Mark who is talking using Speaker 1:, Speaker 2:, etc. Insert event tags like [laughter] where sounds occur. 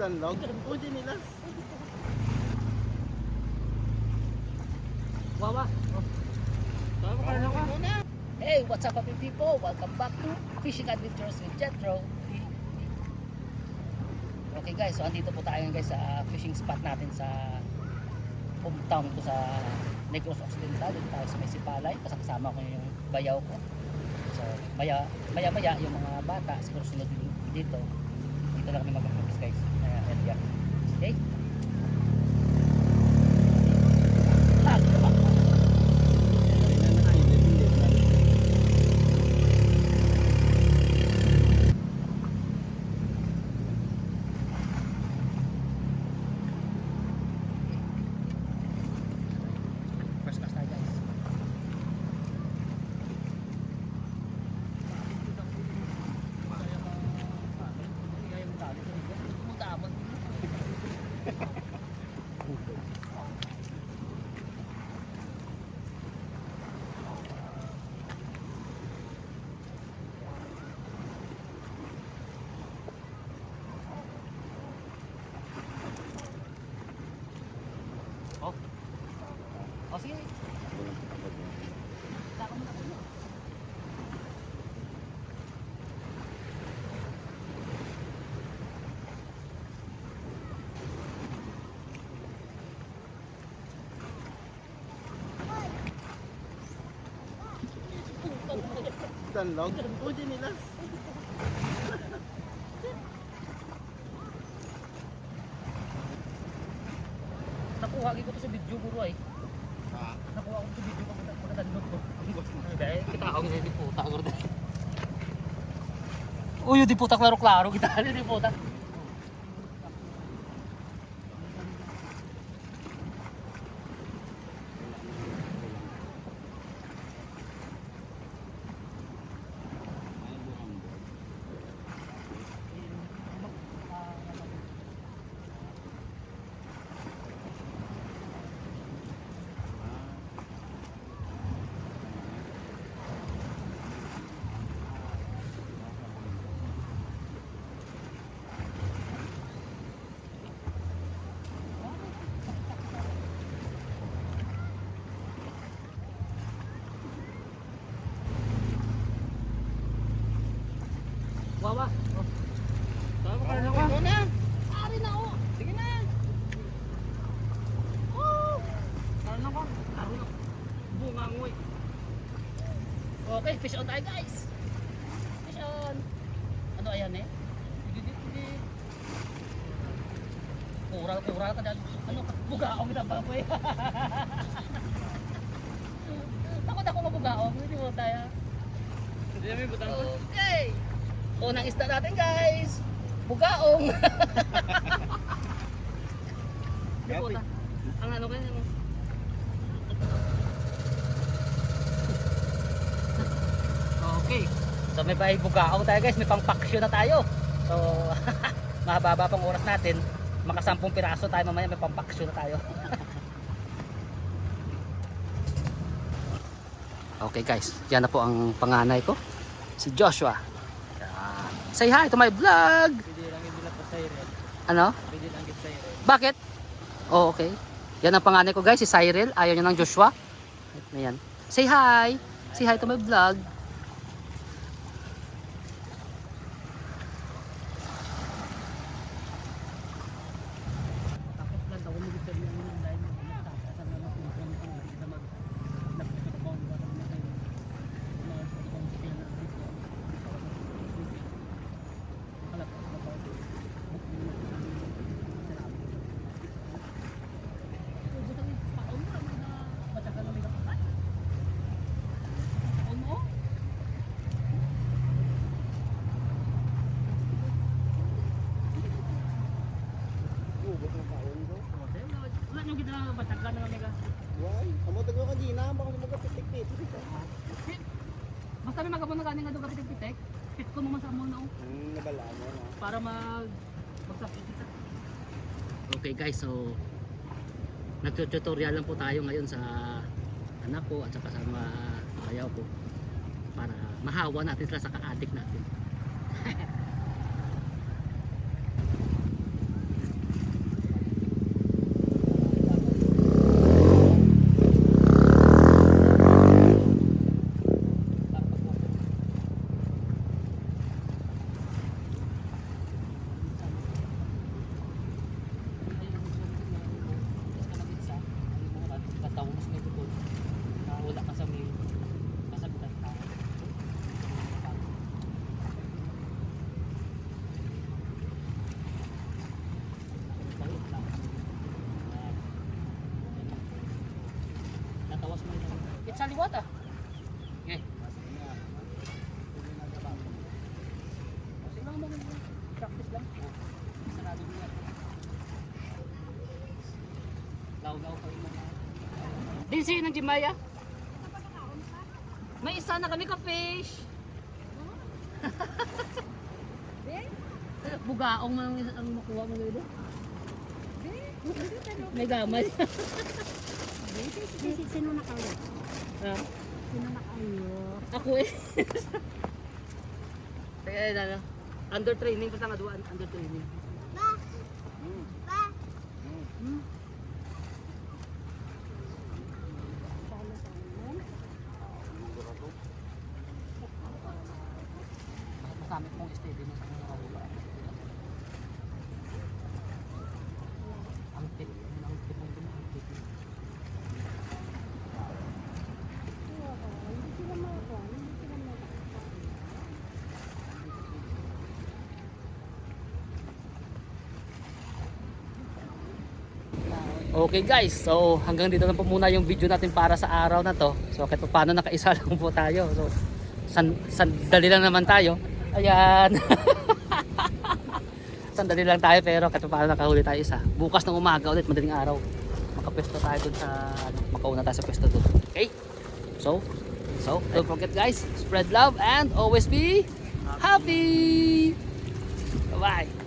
Speaker 1: Danlog? Pwede nila.
Speaker 2: Wawa. Tama ka na ka.
Speaker 3: Hey, what's up happy people? Welcome back to Fishing Adventures with Jetro. Okay guys, so andito po tayo guys sa fishing spot natin sa hometown ko sa Negros Occidental. Dito tayo sa may Sipalay. Kasama ko yung bayaw ko. So, maya, maya maya yung mga bata siguro sunod dito. Dito lang kami mag-focus guys. Uh, area. Okay? Oh, sige. Tako mo na kayo.
Speaker 1: Danlog? Pwede nila.
Speaker 3: Nakuha ko to sa video buro ay.
Speaker 1: Ha?
Speaker 3: Nakuha ko sa video pag pagkatandog ko. Dahil kita ako ng di puta ko. Uy, di puta klaro-klaro kita di puta. Wawa. Oh.
Speaker 2: Tama ka na.
Speaker 1: Ikaw na.
Speaker 3: Ari na oh.
Speaker 1: Sige na.
Speaker 2: Ano ka?
Speaker 3: Ari na.
Speaker 2: Bunga mo eh.
Speaker 3: Okay, fish on tayo guys. Fish on. Ano ayan eh? Kural, kural ka dyan. Ano? Bugaong kita ba po eh. Takot ako mabugaong. Hindi mo tayo.
Speaker 2: Hindi namin butang ko.
Speaker 3: Okay. Unang isda natin guys. Bugaong. [laughs] Ang ano kaya ano? Okay. So may bahay bugaong tayo guys. May pang paksyo na tayo. So [laughs] mahababa pang oras natin. Makasampung piraso tayo mamaya may pang paksyo na tayo. [laughs] okay guys. Yan na po ang panganay ko. Si Joshua. Say hi to my vlog. Ano? Bakit? Oh, okay. Yan ang panganay ko guys, si Cyril. Ayaw niya ng Joshua. Ayan. Say hi. Say hi to my vlog. Tapos lang daw umigit kami ng mga dahil magkakasan na ng kung ano ang na mag nagkakabaw ng mga mga mga mga mga
Speaker 1: Ubot ng kaon ko.
Speaker 3: Wala nyo kita na batagan naman nila.
Speaker 1: Why? Amo tago ka gina, baka magapitik-pit.
Speaker 3: Basta may magabon na ganing nga mo sa na.
Speaker 1: Hmm, nabala mo na.
Speaker 3: para mag magsapit kita. Okay guys, so nagtututorial lang po tayo ngayon sa anak ko at saka sa mga bayaw ko para mahawa natin sila sa ka-addict natin. Practice lang. Sarado mo yan. Law-law pa rin mga. Siya ng Jimaya? May isa na kami ka-fish. [laughs] Bugaong man ang ang makuha mo dito. May gamay.
Speaker 4: Sino na kayo?
Speaker 3: Ha?
Speaker 4: Sino na kayo?
Speaker 3: Ako eh. Eh, ano, under training pa nga doon, under training. Masamit mong steady mo sa mga kawala. Ang tip, ang tip mong dun, ang tip.
Speaker 4: Hindi sila makakuha. Hindi sila makakuha.
Speaker 3: Okay guys, so hanggang dito na po muna yung video natin para sa araw na to. So kahit pa paano nakaisa [laughs] lang po tayo. So san sandali lang naman tayo. Ayan. [laughs] sandali lang tayo pero kahit pa paano nakahuli tayo isa. Bukas ng umaga ulit, madaling araw. Makapwesto tayo dun sa, ano, makauna tayo sa pwesto dun. Okay? So, so don't forget guys, spread love and always be happy. Bye-bye.